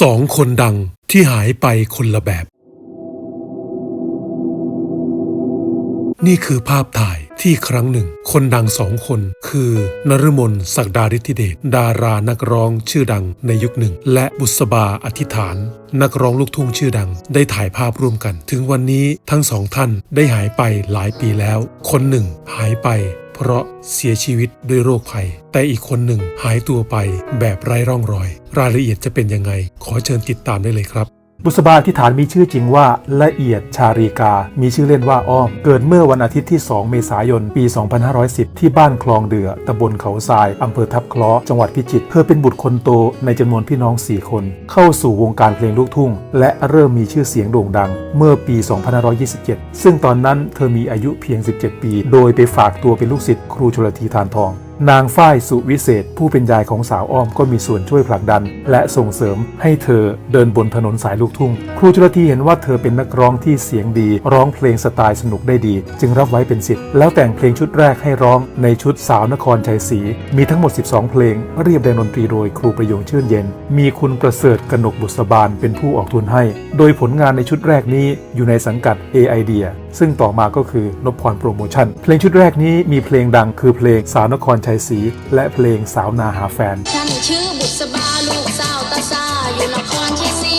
สองคนดังที่หายไปคนละแบบ นี่คือภาพถ่ายที่ครั้งหนึ่ง คนดังสองคน คือนฤมลศักดาฤทธิเดชดารานักร้องชื่อดังในยุคหนึ่ง และบุษบาอธิษฐาน นักร้องลูกทุ่งชื่อดัง ได้ถ่ายภาพร่วมกัน ถึงวันนี้ทั้งสองท่านได้หายไปหลายปีแล้ว คนหนึ่งหายไป เพราะเสียชีวิตด้วยโรคภัย แต่อีกคนหนึ่งหายตัวไปแบบไร้ร่องรอย รายละเอียดจะเป็นยังไง ขอเชิญติดตามได้เลยครับ บุษบาที่ฐานมีชื่อจริงว่าละเอียดชารีกา มีชื่อเล่นว่าอ้อม เกิดเมื่อวันอาทิตย์ที่ 2 เมษายน ปี 2510 ที่บ้านคลองเดือตำบลเขาทราย อำเภอทับเคล้อ จังหวัดพิจิตร เธอเป็นบุตรคนโตในจำนวนพี่น้อง 4 คน เข้าสู่วงการเพลงลูกทุ่ง และเริ่มมีชื่อเสียงโด่งดัง เมื่อปี 2527 ซึ่งตอนนั้นเธอมีอายุเพียง 17 ปี โดยไปฝากตัวเป็นลูกศิษย์ครูชลธีทานทอง นางฝ้ายสุวิเศษ ผู้เป็นยายของสาวอ้อมก็มีส่วนช่วยผลักดัน และส่งเสริมให้เธอเดินบนถนนสายลูกทุ่ง ครูจุลธีเห็นว่าเธอเป็นนักร้องที่เสียงดี ร้องเพลงสไตล์สนุกได้ดี จึงรับไว้เป็นสิทธิ์แล้วแต่งเพลงชุดแรกให้ร้องในชุดสาวนครชัยศรีมีทั้งหมด 12 เพลง เรียบแดงดนตรีโดยครูประโยงชื่นเย็น มีคุณประเสริฐกนกบุษบาลเป็นผู้ออกทุนให้ โดยผลงานในชุดแรกนี้อยู่ในสังกัด a i d e a ซึ่งต่อมาก็คือนพพรโปรโมชั่น เพลงชุดแรกนี้มีเพลงดังคือเพลงสาวนครชัยศรีและเพลงสาวนาหาแฟนฉันชื่อบุษบาลูกสาวตาซาอยู่นครชัยศรี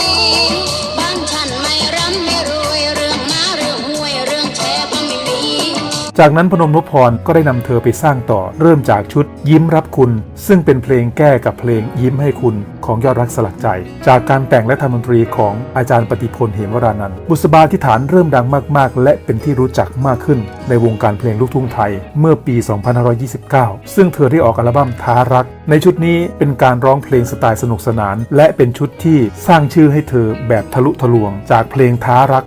จากนั้นพนมนพพรก็ได้นำเธอไปสร้างต่อ เริ่มจากชุดยิ้มรับคุณ ซึ่งเป็นเพลงแก้กับเพลงยิ้มให้คุณของยอดรักสลักใจ จากการแต่งและทำดนตรีของอาจารย์ปฏิพลเหมวรานันท์บุษบาที่ฐานเริ่มดังมากๆ และเป็นที่รู้จักมากขึ้น ในวงการเพลงลูกทุ่งไทยเมื่อปี 2529 ซึ่งเธอได้ออกอัลบั้มท้ารัก ในชุดนี้เป็นการร้องเพลงสไตล์สนุกสนาน และเป็นชุดที่สร้างชื่อให้เธอแบบทะลุทะลวง จากเพลงท้ารัก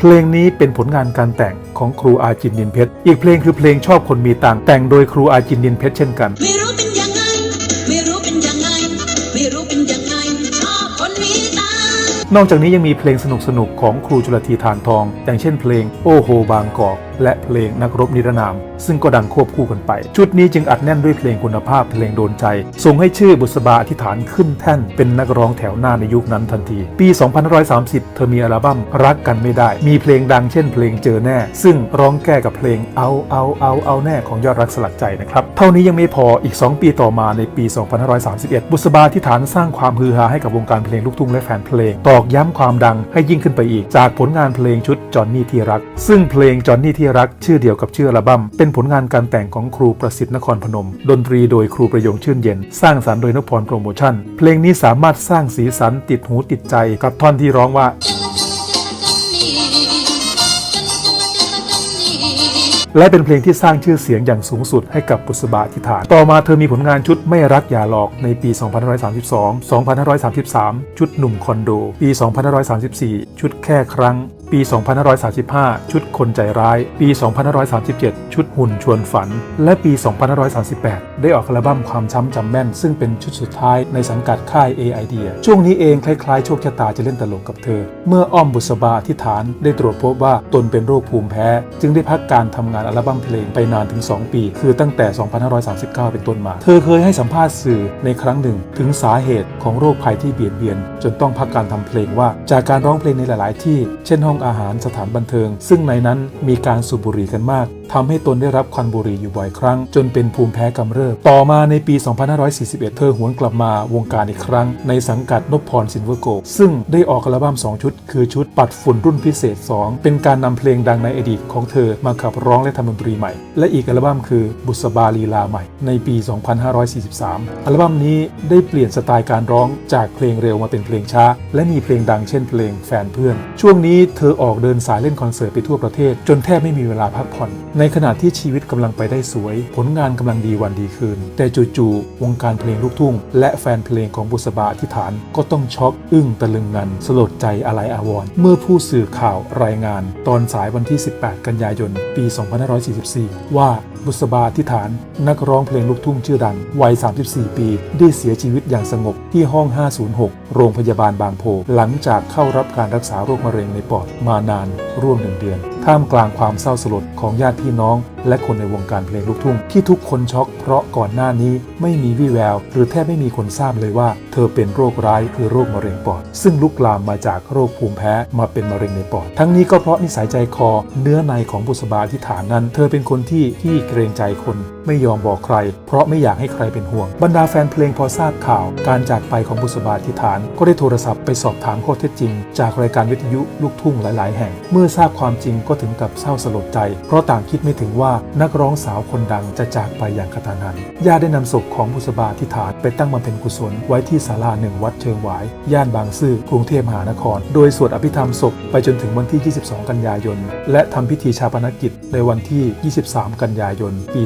เพลงนี้เป็นผลงานการแต่งของครูอาจินนินเพชร อีกเพลงคือเพลงชอบคนมีตังค์แต่งโดยครูอาจินนินเพชรเช่นกันไม่รู้เป็นยังไงไม่รู้เป็นยังไงไม่รู้เป็นยังไงชอบคนมีตานอกจากนี้ยังมีเพลงสนุกๆของครูจุลธีทานทอง อย่างเช่นเพลงโอโฮบางกอกและเพลงนักรบนิรนาม ซึ่งก็ดังควบคู่กันไป ชุดนี้จึงอัดแน่นด้วยเพลงคุณภาพเพลงโดนใจ ส่งให้ชื่อบุษบาอธิษฐานขึ้นแท่น เป็นนักร้องแถวหน้าในยุคนั้นทันที ปี 2530 เธอมีอัลบั้มรักกันไม่ได้ มีเพลงดังเช่นเพลงเจอแน่ ซึ่งร้องแก้กับเพลงเอาเอาเอาเอาแน่ของยอดรักสลักใจนะครับ เท่านี้ยังไม่พออีก 2 ปีต่อมาในปี 2531 บุษบาที่ฐานสร้างความฮือฮาให้กับวงการเพลงลูกทุ่งและแฟนเพลง ตอกย้ำความดังให้ยิ่งขึ้นไปอีก จากผลงานเพลงชุดจอนนี่ที่รัก ซึ่งเพลงจอนนี่ที่รักชื่อเดียวกับชื่ออัลบั้มเป็นผลงานการแต่งของครูประสิทธิ์นครพนม ดนตรีโดยครูประยงชื่นเย็น สร้างสรรค์โดยนพพรโปรโมชั่น เพลงนี้สามารถสร้างสีสันติดหูติดใจกับท่อนที่ร้องว่าและเป็นเพลงที่สร้างชื่อเสียงอย่างสูงสุดให้กับบุษบาธิฐาน ต่อมาเธอมีผลงานชุดไม่รักอย่าหลอกในปี 2532 2533 ชุดหนุ่มคอนโด ปี 2534 ชุดแค่ครั้ง ปี 2535 ชุดคนใจร้าย ปี 2537 ชุดหุ่นชวนฝัน และปี 2538 ได้ออกอัลบั้มความช้ำจำแม่น ซึ่งเป็นชุดสุดท้ายในสังกัดค่าย AID ช่วงนี้เองคล้ายๆ โชคชะตาจะเล่นตลกกับเธอ เมื่ออ้อมบุษบาอธิษฐานได้ตรวจพบว่าตนเป็นโรคภูมิแพ้ จึงได้พักการทำงานอัลบั้มเพลงไปนานถึง 2 ปี คือตั้งแต่ 2539 เป็นต้นมา เธอเคยให้สัมภาษณ์สื่อในครั้งหนึ่ง ถึงสาเหตุของโรคภัยที่เบียดเบียน จนต้องพักการทำเพลงว่า จากการร้องเพลงในหลาย ๆ ที่ เช่นห้องอาหารสถานบันเทิง ซึ่งในนั้นมีการสูบบุหรี่กันมาก ทำให้ตนได้รับควันบุหรี่อยู่บ่อยครั้ง จนเป็นภูมิแพ้กำเริบ ต่อมาในปี 2541 เธอหวนกลับมาวงการอีกครั้ง ในสังกัดนพพรซินเวอร์โก ซึ่งได้ออกอัลบั้ม 2 ชุด คือชุดปัดฝุ่นรุ่นพิเศษ 2 เป็นการนำเพลงดังในอดีตของเธอมาขับร้องและทำดนตรีใหม่ และอีกอัลบั้มคือบุษบาลีลาใหม่ ในปี 2543 อัลบั้มนี้ได้เปลี่ยนสไตล์การร้องจากเพลงเร็วมาเป็นเพลงช้า และมีเพลงดังเช่นเพลงแฟนเพื่อน ช่วงนี้เธอออกเดินสายเล่นคอนเสิร์ตไปทั่วประเทศ จนแทบไม่มีเวลาพักผ่อนในขณะที่ชีวิตกำลังไปได้สวย ผลงานกำลังดีวันดีคืน แต่จู่ๆวงการเพลงลูกทุ่ง และแฟนเพลงของบุษบาอธิฐานก็ต้องช็อกอึ้งตะลึงงัน สลดใจอะไรอาวรณ์เมื่อผู้สื่อข่าวรายงาน ตอนสายวันที่ 18 กันยายน ปี 2544 ว่าบุษบาธิฐาน นักร้องเพลงลูกทุ่งชื่อดัง วัย 34 ปี ได้เสียชีวิตอย่างสงบที่ห้อง 506 โรงพยาบาลบางโพ หลังจากเข้ารับการรักษาโรคมะเร็งในปอดมานานร่วมหนึ่งเดือนท่ามกลางความเศร้าสลดของญาติพี่น้อง และคนในวงการเพลงลูกทุ่ง ที่ทุกคนช็อกเพราะก่อนหน้านี้ไม่มีวี่แวว หรือแทบไม่มีคนทราบเลยว่า เธอเป็นโรคร้ายคือโรคมะเร็งปอด ซึ่งลุกลามมาจากโรคภูมิแพ้มาเป็นมะเร็งในปอด ทั้งนี้ก็เพราะนิสัยใจคอ เนื้อในของบุษบาที่ฐานนั้น เธอเป็นคนที่ที่เกรงใจคน ไม่ยอมบอกใคร เพราะไม่อยากให้ใครเป็นห่วง บรรดาแฟนเพลงพอทราบข่าว การจากไปของบุษบาที่ฐาน ก็ได้โทรศัพท์ไปสอบถามข้อเท็จจริง จากรายการวิทยุลูกทุ่งหลาย ๆ แห่ง เมื่อทราบความจริงก็ถึงกับเศร้าสลดใจ เพราะต่างคิดไม่ถึงว่านักร้องสาวคนดังจะจากไปอย่างกระทันหัน ญาติได้นำศพของบุษบาที่ฐานไปตั้งบำเพ็ญกุศลไว้ที่ศาลาหนึ่งวัดเชิงหวาย ย่านบางซื่อกรุงเทพมหานคร โดยสวดอภิธรรมศพไปจนถึงวันที่ 22 กันยายน และทำพิธีชาปนกิจในวันที่ 23 กันยายน ปี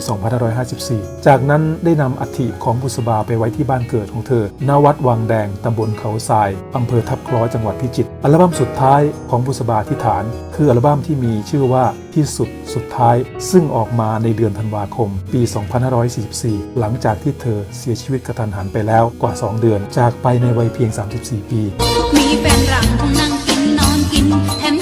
2554 จากนั้นได้นำอัฐิของบุษบาไปไว้ที่บ้านเกิดของเธอ ณ วัดวังแดงตำบลเขาทรายอำเภอทับคล้อจังหวัดพิจิตร อัลบั้มสุดท้ายของบุษบาที่ฐาน คืออัลบั้มที่มีชื่อว่าที่สุดสุดท้าย ซึ่งออกมาในเดือนธันวาคม ปี 2544 หลังจากที่เธอเสียชีวิตกระทันหันไปแล้วกว่า 2 เดือน จากไปในวัยเพียง 34 ปี มีแฟนรังนั่งกินนอนกินแถม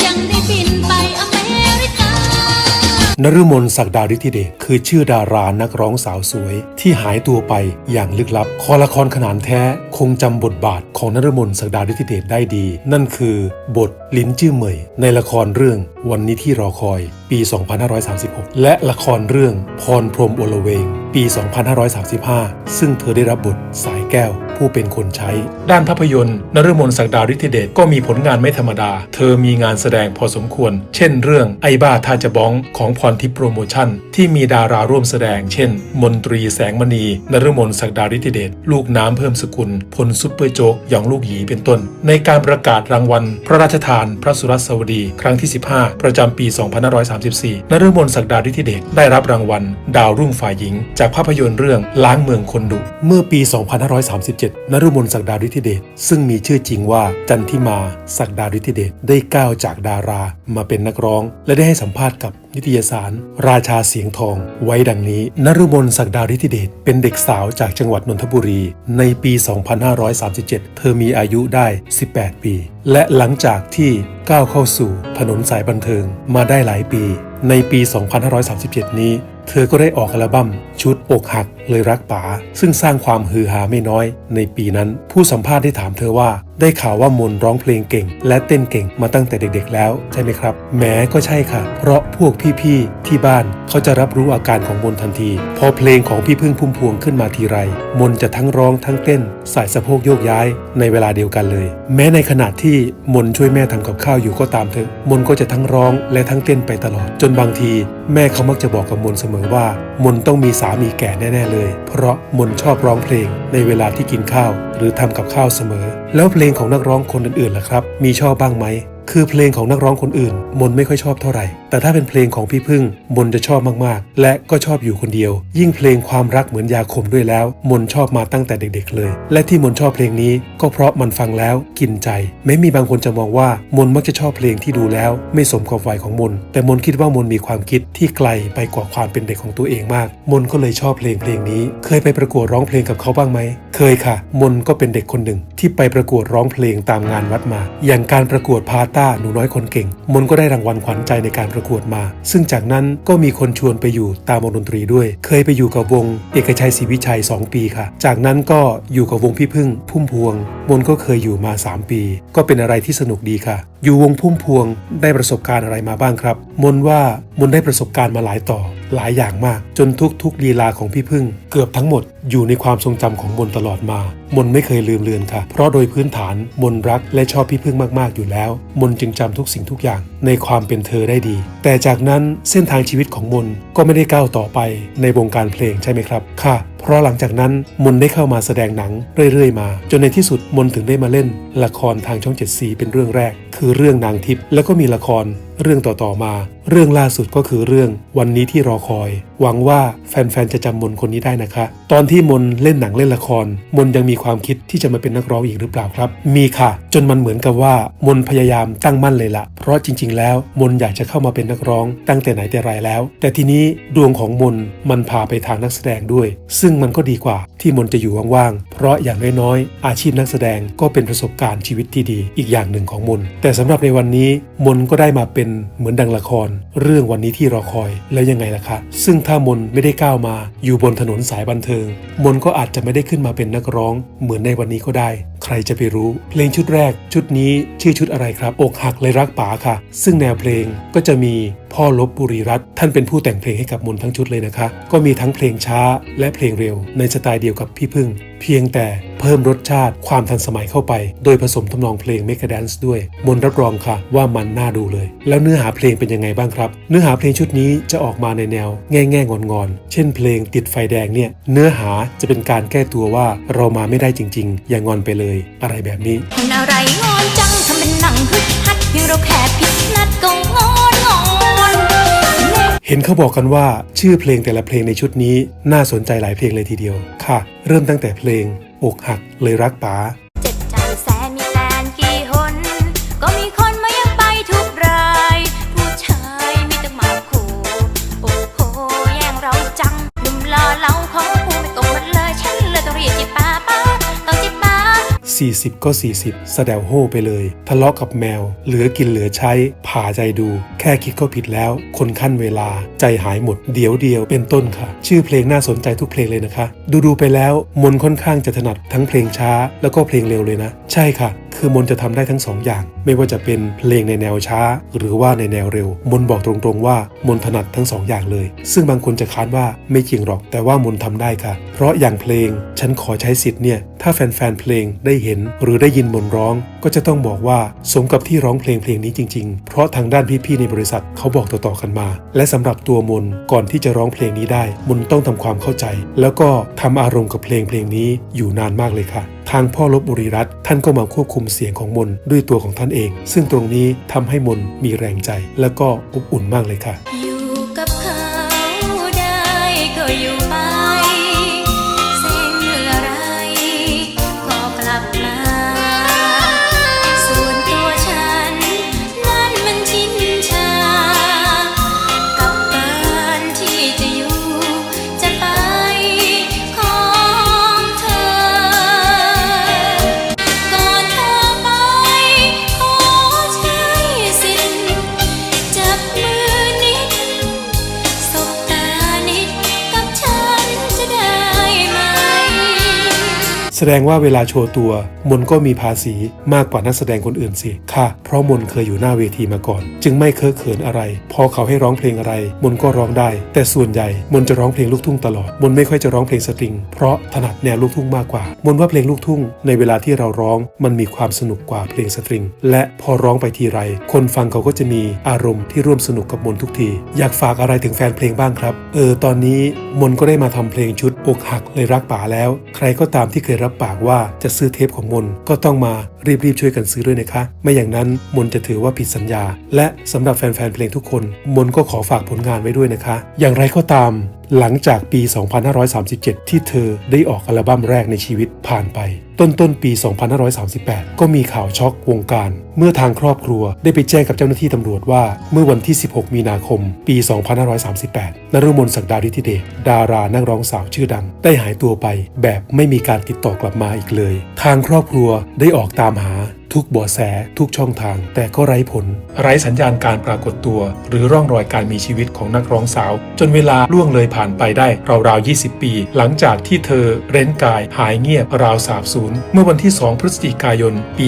นฤมลศักดาฤทธิเดชคือชื่อดารานักร้องสาวสวย ที่หายตัวไปอย่างลึกลับ คอละครขนานแท้คงจำบทบาทของนฤมลศักดาฤทธิเดชได้ดี นั่นคือบทลิ้นจื้อเหมย ในละครเรื่องวันนี้ที่รอคอย ปี 2536 และละครเรื่องพรพรมโอลเวง ปี 2535 ซึ่งเธอได้รับบทสายแก้ว ผู้เป็นคนใช้ ด้านภาพยนตร์นฤมลศักดาฤทธิเดชก็มีผลงานไม่ธรรมดา เธอมีงานแสดงพอสมควร เช่น เรื่องไอ้บ้าท่าจะบ้องของพรทิพย์โปรโมชั่น ที่มีดาราร่วมแสดง เช่น มนตรีแสงมณีนฤมลศักดาฤทธิเดชลูกน้ำเพิ่มสกุล พลซุปเปอร์โจ๊กหยองลูกหยีเป็นต้น ในการประกาศรางวัล พระราชทาน พระสุรสวดี ครั้งที่ 15 ประจำปี 2534นฤมลศักดาฤทธิเดชได้รับรางวัล ดาวรุ่งฝ่ายหญิง จากภาพยนตร์เรื่องล้างเมืองคนดุเมื่อปี 2537นฤมลศักดาฤทธิเดชซึ่งมีชื่อจริงว่าจันทิมาศักดาฤทธิเดชได้ก้าวจากดารามาเป็นนักร้อง และได้ให้สัมภาษณ์กับนิตยสาร ราชาเสียงทอง ไว้ดังนี้นฤมลศักดาฤทธิเดชเป็นเด็กสาวจากจังหวัดนนทบุรี ในปี 2537 เธอมีอายุได้ 18 ปี และหลังจากที่ก้าวเข้าสู่ถนนสายบันเทิงมาได้หลายปี ในปี 2537 นี้ เธอก็ได้ออกอัลบั้มชุดอกหัก เลยรักป๋าซึ่งสร้างความฮือฮาไม่น้อย ในปีนั้น ผู้สัมภาษณ์ได้ถามเธอว่า ได้ข่าวว่ามนร้องเพลงเก่ง และเต้นเก่งมาตั้งแต่เด็กๆ แล้วใช่ไหมครับแหม้ก็ใช่ค่ะ เพราะพวกพี่ๆที่บ้านเขาจะรับรู้อาการของมนทันที พอเพลงของพี่พึ่งพุ่มพวงขึ้นมาทีไร มนจะทั้งร้องทั้งเต้นสายสะโพกโยกย้ายในเวลาเดียวกันเลย แม้ในขณะที่มนช่วยแม่ทำกับข้าวอยู่ก็ตามเถอะ มนก็จะทั้งร้องและทั้งเต้นไปตลอด จนบางที แม่เขามักจะบอกกับมนเสมอว่า มนต้องมีสามีแก่แน่ๆเลยเพราะมนชอบร้องเพลงในเวลาที่กินข้าว หรือทำกับข้าวเสมอ แล้วเพลงของนักร้องคนอื่นๆล่ะครับ มีชอบบ้างไหม คือเพลงของนักร้องคนอื่น มนไม่ค่อยชอบเท่าไหร่ แต่ถ้าเป็นเพลงของพี่พึ่ง มนจะชอบมากๆ และก็ชอบอยู่คนเดียว ยิ่งเพลงความรักเหมือนยาขมด้วยแล้ว มนชอบมาตั้งแต่เด็ก ๆ เลย และที่มนชอบเพลงนี้ ก็เพราะมันฟังแล้วกินใจ แม้มีบางคนจะมองว่ามนมักจะชอบเพลงที่ดูแล้ว ไม่สมกับวัยของมน แต่มนคิดว่ามนมีความคิดที่ไกลไปกว่าความเป็นเด็กของตัวเองมาก มนก็เลยชอบเพลงเพลงนี้ เคยไปประกวดร้องเพลงกับเขาบ้างไหม เคยค่ะ มนก็เป็นเด็กคนหนึ่งที่ไปประกวดร้องเพลงตามงานวัดมา อย่างการประกวดพาต้าหนูน้อยคนเก่ง มนก็ได้รางวัลขวัญใจในการประกวดมา ซึ่งจากนั้นก็มีคนชวนไปอยู่ตามวงดนตรีด้วย เคยไปอยู่กับวง เอกชัยศรีวิชัย 2 ปีค่ะ จากนั้นก็อยู่กับวงพี่พึ่ง พุ่มพวง มนก็เคยอยู่มา 3 ปี ก็เป็นอะไรที่สนุกดีค่ะ อยู่วงพุ่มพวงได้ประสบการณ์อะไรมาบ้างครับ มนว่ามนได้ประสบการณ์มาหลายต่อ หลายอย่างมาก จนทุกๆลีลาของพี่พึ่ง เกือบทั้งหมดอยู่ในความทรงจำของมนตลอดมา มนไม่เคยลืมเลือนค่ะ เพราะโดยพื้นฐานมนรักและชอบพี่พึ่งมากๆอยู่แล้ว มนจึงจำทุกสิ่งทุกอย่างในความเป็นเธอได้ดี แต่จากนั้นเส้นทางชีวิตของมนก็ไม่ได้ก้าวต่อไปในวงการเพลงใช่ไหมครับ ค่ะ เพราะหลังจากนั้นมนได้เข้ามาแสดงหนังเรื่อยๆมา จนในที่สุดมนถึงได้มาเล่น ละครทางช่องเจ็ดสีเป็นเรื่องแรก คือเรื่องนางทิพย์แล้วก็มีละครเรื่องต่อๆมาเรื่องล่าสุดก็คือเรื่องวันนี้ที่รอคอย หวังว่าแฟนๆ จะจำมนคนนี้ได้นะคะ ตอนที่มนเล่นหนังเล่นละคร มนยังมีความคิดที่จะมาเป็นนักร้องอีกหรือเปล่าครับ มีค่ะ จนมันเหมือนกับว่ามนพยายามตั้งมั่นเลยละเพราะจริง ๆ แล้วมนอยากจะเข้ามาเป็นนักร้อง ตั้งแต่ไหนแต่ไรแล้ว แต่ทีนี้ดวงของมนมันพาไปทางนักแสดงด้วย ซึ่งมันก็ดีกว่าที่มนจะอยู่ว่างๆ เพราะอย่างน้อยๆ อาชีพนักแสดงก็เป็นประสบการณ์ชีวิตที่ดี อีกอย่างหนึ่งของมน แต่สำหรับในวันนี้มนก็ได้มาเป็นเหมือนดังละครรเรื่องวันนี้ที่รอคอยแล้วยังไงล่ะคะ ซึ่งถ้ามนไม่ได้ก้าวมาอยู่บนถนนสายบันเทิง มนก็อาจจะไม่ได้ขึ้นมาเป็นนักร้อง เหมือนในวันนี้ก็ได้ ใครจะไปรู้ เพลงชุดแรก ชุดนี้ชื่อชุดอะไรครับ อกหักเลยรักป๋าค่ะ ซึ่งแนวเพลงก็จะมีพ่อลบบุรีรัตน์ท่านเป็นผู้แต่งเพลงให้กับมนทั้งชุดเลยนะคะ ก็มีทั้งเพลงช้าและเพลงเร็ว ในสไตล์เดียวกับพี่พึ่ง เพียงแต่เพิ่มรสชาติความทันสมัยเข้าไป โดยผสมทำนองเพลงเมก a แดนซ์ด้วย มนรับรองค่ะว่ามันน่าดูเลย แล้วเนื้อหาเพลงเป็นยังไงบ้างครับ เนื้อหาเพลงชุดนี้จะออกมาในแนว แง่แง่งอนงอนๆเช่น เพลงติดไฟแดงเนี่ยเนื้อหาจะเป็นการแก้ตัวว่าเรามาไม่ได้จริง ๆ อย่างอนไปเลย อะไรแบบนี้คนอะไรงอนจังทำเป็นหนังฮึดฮัดเพียงเราแค่ผิดนัดก็งอนงอนเห็นเขาบอกกันว่าชื่อเพลงแต่ละเพลงในชุดนี้น่าสนใจหลายเพลงเลยทีเดียวค่ะ เริ่มตั้งแต่เพลงอกหักเลยรักป๋า 40 ก็ 40แสดวโฮไปเลย ทะเลาะกับแมว เหลือกินเหลือใช้ ผ่าใจดู แค่คิดก็ผิดแล้ว คนขั้นเวลา ใจหายหมด เดี๋ยวเดียวเป็นต้นค่ะ ชื่อเพลงน่าสนใจทุกเพลงเลยนะคะ ดูดูๆไปแล้ว มนค่อนข้างจะถนัดทั้งเพลงช้า แล้วก็เพลงเร็วเลยนะ ใช่ค่ะ คือมนจะทำได้ทั้งสองอย่าง ไม่ว่าจะเป็นเพลงในแนวช้า หรือว่าในแนวเร็ว มนบอกตรงๆว่า มนถนัดทั้งสองอย่างเลย ซึ่งบางคนจะค้านว่าไม่จริงหรอก แต่ว่ามนทำได้ค่ะ เพราะอย่างเพลงฉันขอใช้สิทธิ์เนี่ย ถ้าแฟนๆเพลงได้เห็น หรือได้ยินมนร้อง ก็จะต้องบอกว่าสมกับที่ร้องเพลงเพลงนี้จริงๆ เพราะทางด้านพี่ๆในบริษัทเขาบอกต่อๆกันมา และสำหรับตัวมนก่อนที่จะร้องเพลงนี้ได้ มนต้องทำความเข้าใจ แล้วก็ทำอารมณ์กับเพลงเพลงนี้อยู่นานมากเลยค่ะ ทางพ่อลบบุรีรัตน์ท่านก็มาควบคุมเสียงของมนด้วยตัวของท่านเอง ซึ่งตรงนี้ทำให้มนมีแรงใจ และก็อบอุ่นมากเลยค่ะ แสดงว่าเวลาโชว์ตัว มนก็มีภาษีมากกว่านักแสดงคนอื่นสิ ค่ะ เพราะมนเคยอยู่หน้าเวทีมาก่อน จึงไม่เคอะเขินอะไร พอเขาให้ร้องเพลงอะไร มนก็ร้องได้ แต่ส่วนใหญ่มนจะร้องเพลงลูกทุ่งตลอด มนไม่ค่อยจะร้องเพลงสตริง เพราะถนัดแนวลูกทุ่งมากกว่า มนว่าเพลงลูกทุ่ง ในเวลาที่เราร้องมันมีความสนุกกว่าเพลงสตริง และพอร้องไปทีไร คนฟังเขาก็จะมีอารมณ์ที่ร่วมสนุกกับมนทุกที อยากฝากอะไรถึงแฟนเพลงบ้างครับ เออ ตอนนี้มนก็ได้มาทำเพลงชุดอกหักเลยรักป๋าแล้ว ใครก็ตามที่เคยรับปากว่าจะซื้อเทปของมนก็ต้องมารีบๆช่วยกันซื้อด้วยนะคะ ไม่อย่างนั้นมนจะถือว่าผิดสัญญา และสำหรับแฟนๆเพลงทุกคน มนก็ขอฝากผลงานไว้ด้วยนะคะ อย่างไรก็ตาม หลังจากปี 2537 ที่เธอได้ออกอัลบั้มแรกในชีวิตผ่านไป ต้นต้นๆปี 2538 ก็มีข่าวช็อกวงการ เมื่อทางครอบครัวได้ไปแจ้งกับเจ้าหน้าที่ตำรวจว่า เมื่อวันที่ 16 มีนาคม ปี 2538นฤมลศักดาฤทธิเดชดารานักร้องสาวชื่อดัง ได้หายตัวไป แบบไม่มีการติดต่อกลับมาอีกเลย ทางครอบครัวได้ออกตามหา ทุกบาะแส ทุกช่องทาง แต่ก็ไร้ผล ไร้สัญญาณการปรากฏตัว หรือร่องรอยการมีชีวิตของนักร้องสาว จนเวลาล่วงเลยผ่านไปได้ราวๆ 20 ปี หลังจากที่เธอเร้นกายหายเงียบราวสาบสูญเมื่อวันที่ 2 พฤศจิกายน ปี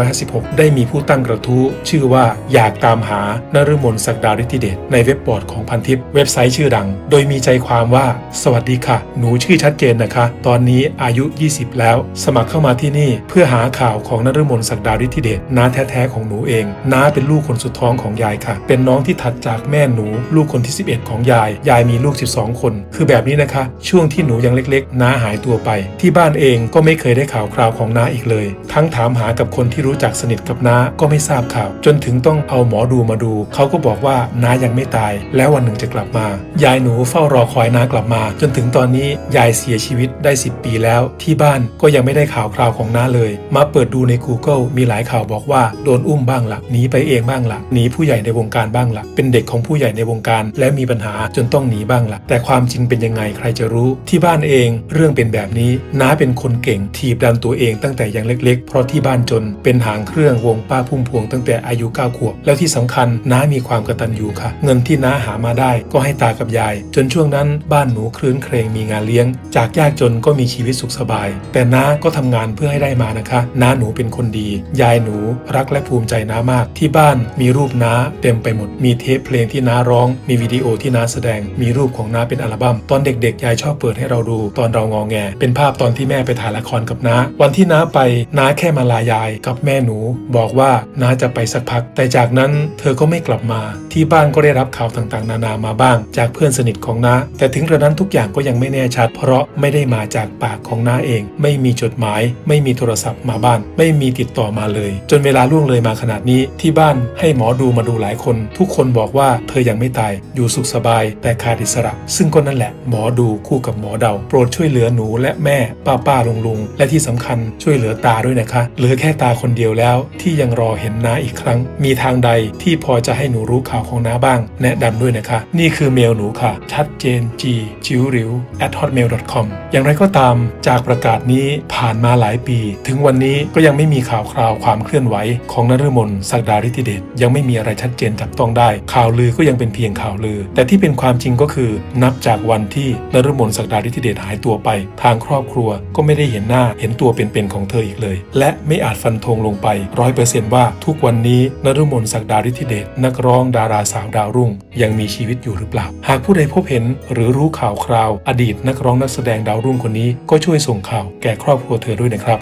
2556 ได้มีผู้ตั้งกระทู้ชื่อว่าอยากตามหานฤมลศักดาฤทธิเดชในเว็บบอร์ดของพันทิปเว็บไซต์ชื่อดัง โดยมีใจความว่า สวัสดีค่ะ หนูชื่อชัดเจนนะคะ ตอนนี้อายุ 20 แล้ว สมัครเข้ามาที่นี่เพื่อหาข่าวของนฤมลศักดาฤทธิเดชน้าแท้ๆของหนูเอง น้าเป็นลูกคนสุดท้องของยายค่ะ เป็นน้องที่ถัดจากแม่หนู ลูกคนที่ 11 ของยาย ยายมีลูก 12 คน คือแบบนี้นะคะ ช่วงที่หนูยังเล็กๆ น้าหายตัวไป ที่บ้านเองก็ไม่เคยได้ข่าวคราวของน้าอีกเลย ทั้งถามหากับคนที่รู้จักสนิทกับน้าก็ไม่ทราบข่าว จนถึงต้องเอาหมอดูมาดู เขาก็บอกว่าน้ายังไม่ตาย แล้ววันหนึ่งจะกลับมา ยายหนูเฝ้ารอคอยน้ากลับมา จนถึงตอนนี้ยายเสียชีวิตได้ 10 ปีแล้ว ที่บ้านก็ยังไม่ได้ข่าวคราวของน้าเลย มาเปิดดูใน Google มีหลายข่าวบอกว่าโดนอุ้มบ้างละหนีไปเองบ้างละหนีผู้ใหญ่ในวงการบ้างละเป็นเด็กของผู้ใหญ่ในวงการ และมีปัญหาจนต้องหนีบ้างละแต่ความจริงเป็นยังไงใครจะรู้ที่บ้านเองเรื่องเป็นแบบนี้น้าเป็นคนเก่งถีบดันตัวเองตั้งแต่ยังเล็ก ๆ เพราะที่บ้านจนเป็นหางเครื่องวงป้าพุ่มพวงตั้งแต่อายุ9ขวบแล้วที่สำคัญน้ามีความกระตัญญูค่ะ เงินที่น้าหามาได้ก็ให้ตากับยาย จนช่วงนั้นบ้านหนูคลื้นเครงมีงานเลี้ยง จากยากจนก็มีชีวิตสุขสบาย แต่น้าก็ทำงานเพื่อให้ได้มานะคะ น้าหนูเป็นคนดียายหนูรักและภูมิใจน้ามาก ที่บ้านมีรูปน้าเต็มไปหมด มีเทปเพลงที่น้าร้อง มีวิดีโอที่น้าแสดง มีรูปของน้าเป็นอัลบั้ม ตอนเด็กๆ ยายชอบเปิดให้เราดู ตอนเรางอแง เป็นภาพตอนที่แม่ไปถ่ายละครกับน้า วันที่น้าไป น้าแค่มาลายาย กับแม่หนู บอกว่าน้าจะไปสักพัก แต่จากนั้นเธอก็ไม่กลับมา ที่บ้านก็ได้รับข่าวต่างๆ นานามาบ้าง จากเพื่อนสนิทของน้า แต่ถึงกระนั้นทุกอย่างก็ยังไม่แน่ชัด เพราะไม่ได้มาจากปากของน้าเอง ไม่มีจดหมาย ไม่มีโทรศัพท์มาบ้าน ไม่มีติดต่อมาเลย จนเวลาล่วงเลยมาขนาดนี้ ที่บ้านให้หมอดูมาดูหลายคน ทุกคนบอกว่าเธอยังไม่ตายอยู่สุขสบาย แต่ขาดอิสระ ซึ่งก็นั่นแหละ หมอดูคู่กับหมอเดา โปรดช่วยเหลือหนูและแม่ป้าป้าลุงลุงและที่สำคัญช่วยเหลือตาด้วยนะคะ เหลือแค่ตาคนเดียวแล้ว ที่ยังรอเห็นน้าอีกครั้ง มีทางใดที่พอจะให้หนูรู้ข่าวของน้าบ้าง แนะนำด้วยนะคะ นี่คือเมลหนูค่ะ ชัดเจน G จิวริว at hotmail com อย่างไรก็ตามจากประกาศนี้ผ่านมาหลายปี ถึงวันนี้ก็ยังไม่มีข่าวคราวความเคลื่อนไหวของนฤมลศักดาฤทธิเดชยังไม่มีอะไรชัดเจนจับต้องได้ ข่าวลือก็ยังเป็นเพียงข่าวลือ แต่ที่เป็นความจริงก็คือ นับจากวันที่นฤมลศักดาฤทธิเดชหายตัวไป ทางครอบครัวก็ไม่ได้เห็นหน้าเห็นตัวเป็นๆของเธออีกเลย และไม่อาจฟันธงลงไปร้อยเปอร์เซนต์ว่าทุกวันนี้นฤมลศักดาฤทธิเดชนักร้องดาราสาวดาวรุ่ง ยังมีชีวิตอยู่หรือเปล่า หากผู้ใดพบเห็นหรือรู้ข่าวคราว อดีตนักร้องนักแสดงดาวรุ่งคนนี้ก็ช่วยส่งข่าวแก่ครอบครัวเธอด้วยนะครับ